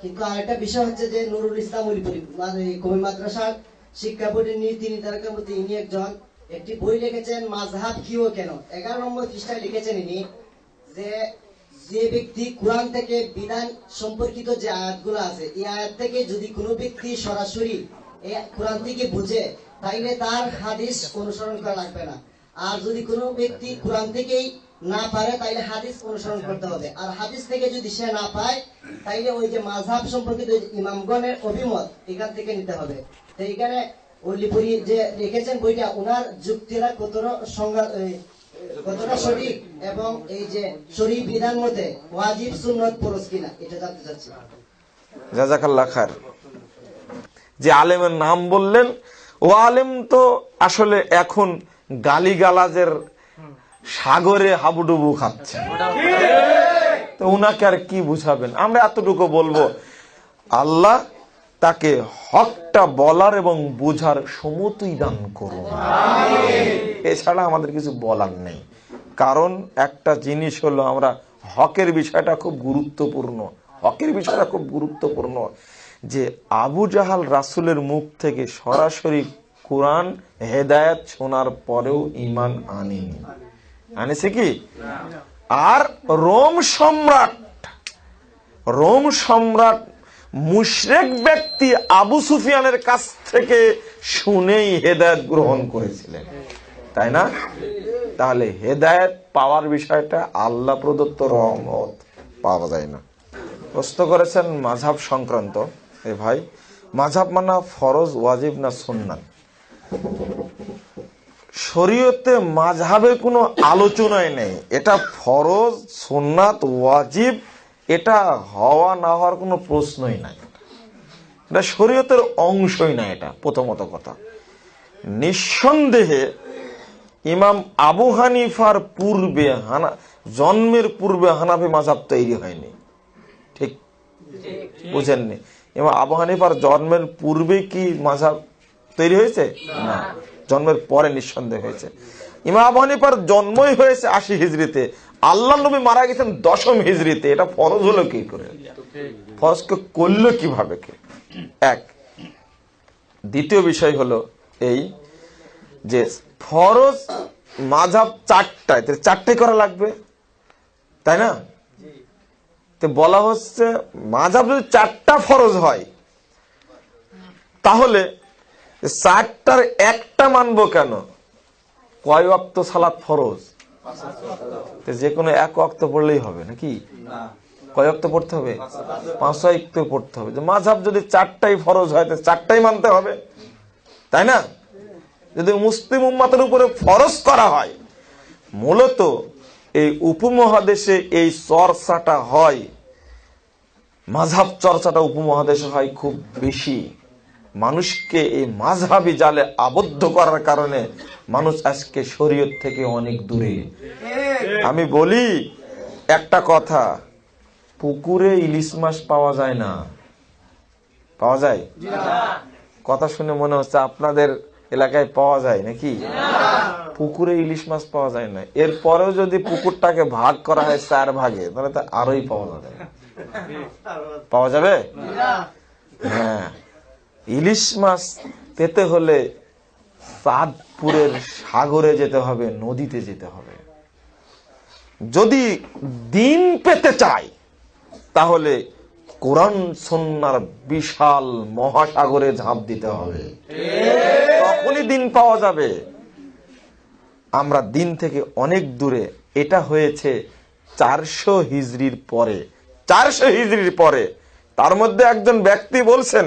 কিন্তু আরেকটা বিষয় হচ্ছে যে নুরুল ইসলাম মানে কবি মাদ্রাসার শিক্ষা বোর্ডের নীতি নির্ধারকের মধ্যে ইনি একজন, একটি বই লিখেছেন মাঝহাব কি ও কেন? এগারো নম্বর পৃষ্ঠায় লিখেছেন ইনি যে যে ব্যক্তি কোরআন থেকে বিধান সম্পর্কিত যে আয়াতগুলো আছে, এই আয়াত থেকে যদি কোনো ব্যক্তি সরাসরি এই কোরআন থেকে বুঝে, তাইলে তার হাদিস অনুসরণ করা লাগবে না। আর যদি কোনো ব্যক্তি কোরআন থেকেই না পারে, তাইলে হাদিস অনুসরণ করতে হবে। আর হাদিস থেকে যদি সে না পায়, তাইলে ওই যে মাঝহাব সম্পর্কিত ইমামগণের অভিমত, এখান থেকে নিতে হবে। তো এখানে অল্লিপুরি যে লিখেছেন বইটা ওনার যুক্তিরা কতটা সংজ্ঞা কতটা সঠিক এবং এই যে শরীর বিধান মতে ওয়াজিব, সুন্নত, ফরজ কিনা, এটা জানতে চাচ্ছি। জাজাকাল্লা খার যে আলেমের নাম বললেন, ও আলেম তো আসলে এখন গালিগালাজের সাগরে হাবুডুবু খাচ্ছে। তো উনাকে আর কি বুঝাবেন? আমরা এতটুকু বলব, আল্লাহ তাকে হকটা বলার এবং বুঝার সমতুই দান করুন। এছাড়া আমাদের কিছু বলার নেই। কারণ একটা জিনিস হলো আমরা হকের বিষয়টা খুব গুরুত্বপূর্ণ। হকের বিষয়টা খুব গুরুত্বপূর্ণ যে আবু জাহাল রাসুলের মুখ থেকে সরাসরি কোরআন হেদায়াত শোনার পরেও ইমান আনেনি। আনেছে কি? আর রোম সম্রাট রোম সম্রাট মুশরেক ব্যক্তি আবু সুফিয়ানের কাছ থেকে শুনেই হেদায়ত গ্রহণ করেছিলেন। তাই না? তাহলে হেদায়ত পাওয়ার বিষয়টা আল্লাহ প্রদত্ত রহমত পাওয়া যায় না। প্রশ্ন করেছেন মাঝাব সংক্রান্ত, এ ভাই মাঝাব মানা ফরজ, ওয়াজিব না সুন্নাত? শরীয়তে মাঝহাবের কোনো আলোচনায় নেই। এটা ফরজ, সুন্নাত, ওয়াজিব, এটা হওয়া, না হওয়ার কোনো প্রশ্নই নাই। এটা শরীয়তের অংশই না এটা, প্রথমত কথা। নিঃসন্দেহে ইমাম আবু হানিফার পূর্বে হানা, জন্মের পূর্বে হানাফি মাঝাব তৈরি হয়নি। ঠিক? বুঝেননি? ইমাম আবু হানিফার জন্মের পূর্বে কি মাঝাব তৈরি হয়েছে? না। জন্মের পরে নিঃসন্দেহ হয়েছে। ইমাম হানিফার জন্মই হয়েছে আশি হিজড়িতে। আল্লাহ নবী মারা গেছেন দশম হিজড়িতে। এটা ফরজ হলো কি করে? ফরজকে করল কীভাবে কে? এক, দ্বিতীয় বিষয় হলো এই যে ফরজ মাঝাব চারটায়। চারটায় করা লাগবে, তাই না? তো বলা হচ্ছে মাঝাব যদি চারটা ফরজ হয়, তাহলে চারটার একটা মানবো কেন? কয় অক্ত সালাত ফরজ? যে কোনো এক অক্ত পড়লেই হবে, নাকি? কয় অক্ত পড়তে হবে? পাঁচ অক্ত পড়তে হবে। যে মাঝাব যদি চারটাই ফরজ হয়, তো চারটাই মানতে হবে। তাই না? যদি মুসলিম উম্মাতের উপরে ফরজ করা হয়, মূলত এই উপমহাদেশে এই চর্চাটা হয়। মাঝাব চর্চাটা উপমহাদেশে হয় খুব বেশি। মানুষকে এই মাঝহাবি জালে আবদ্ধ করার কারণে মানুষ আজকে শরীয়ত থেকে অনেক দূরে। আমি বলি একটা কথা পুকুরে ইলিশ মাছ পাওয়া যায় না। পাওয়া যায়? কথা শুনে মনে হচ্ছে আপনাদের এলাকায় পাওয়া যায় নাকি? পুকুরে ইলিশ মাছ পাওয়া যায় না। এরপরেও যদি পুকুরটাকে ভাগ করা হয় চার ভাগে তাহলে তো আরোই পাওয়া যাবে। পাওয়া যাবে? হ্যাঁ। ইলিশ মাছ পেতে হলে চাঁদপুরের সাগরে যেতে হবে, নদীতে যেতে হবে। যদি দিন পেতে চাই তাহলে কোরআন সন্ন্যার বিশাল মহাসাগরে ঝাঁপ দিতে হবে। তখনই দিন পাওয়া যাবে। আমরা দিন থেকে অনেক দূরে, এটা হয়েছে চারশো হিজড়ির পরে, চারশো হিজড়ির পরে। তার মধ্যে একজন ব্যক্তি বলছেন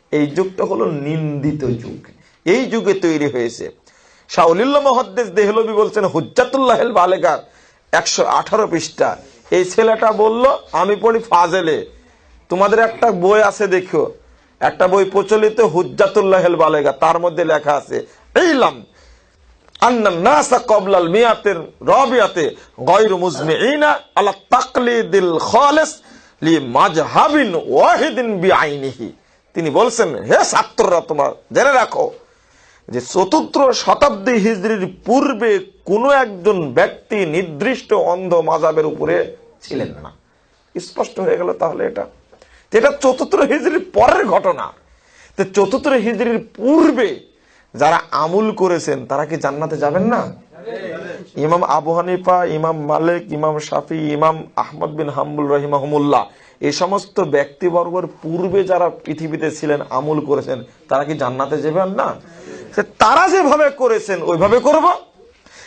এই যুগটা হলো নিন্দিত যুগ। এই যুগে তৈরি হয়েছে। শাউলিল্লাহ মহাদ্দেশ দেহলবি বলছেন, হুজ্জাতুল্লাহ বালেগার, একশো আঠারো পৃষ্ঠা। এই ছেলেটা বলল, আমি পড়ি ফাজেলে। তোমাদের একটা বই আছে দেখো একটা বই প্রচলিত হুজ্জাতুল্লাহ বালেগা তার মধ্যে লেখা আছে এইলাম কবলাল মিয়াতের রবিয়াতে গয়রু মুজমিইনা আলা তাকলিদিল খালিস লি মাজহাবিন ওয়াহিদিন বিআইনিহি। তিনি বলছেন, হে ছাত্ররা, তোমরা জেনে রাখো যে চতুর্থ শতাব্দী হিজরির পূর্বে কোনো একজন ব্যক্তি নির্দিষ্ট অন্ধ মাজাবের উপরে ছিলেন না। স্পষ্ট হয়ে গেল তাহলে এটা। এটা চতুর্থ হিজরির পরের ঘটনা। তো চতুর্থ হিজরির পূর্বে যারা আমুল করেছেন, তারা কি জান্নাতে যাবেন না? ইমাম আবু হানিফা, ইমাম মালিক, ইমাম শাফি, ইমাম আহমদ বিন হাম্বুল রহিমাহমুল্লাহ। এই সমস্ত ব্যক্তিবর্গের পূর্বে যারা পৃথিবীতে ছিলেন, আমুল করেছেন, তারা কি জান্নাতে যাবেন না? তারা যেভাবে করেছেন, ওইভাবে করব।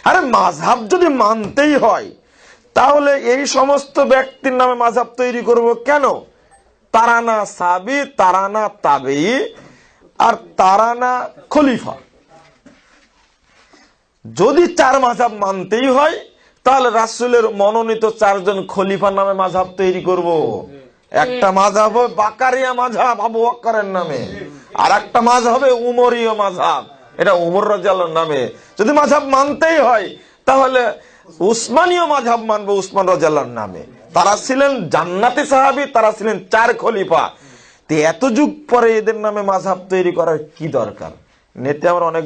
আরে মাঝহাব যদি মানতেই হয়, তাহলে এই সমস্ত ব্যক্তির নামে মাঝহাব তৈরি করব কেন? তারানা সাবি, তারানা তাবেই আর তারানা খলিফা। যদি চার মাঝাব মানতেই হয়, তাহলে রাসুলের মনোনীত চারজন খলিফার নামে মাঝাব তৈরি করব। একটা মাঝাব হবে বাকারিয়া মাঝাব আবু বক্করের নামে। আর একটা মাঝ হবে উমরীয় মাঝাব এটা উমর রাজালের নামে। যদি মাঝাব মানতেই হয়, তাহলে উসমানীয় মাঝাব মানবো উসমান রাজাল্লার নামে। তারা ছিলেন জান্নাতি সাহাবি, তারা ছিলেন চার খলিফা। তো এত যুগ পরে এদের নামে মাঝাব তৈরি করার কি দরকার? নেতে আমরা অনেক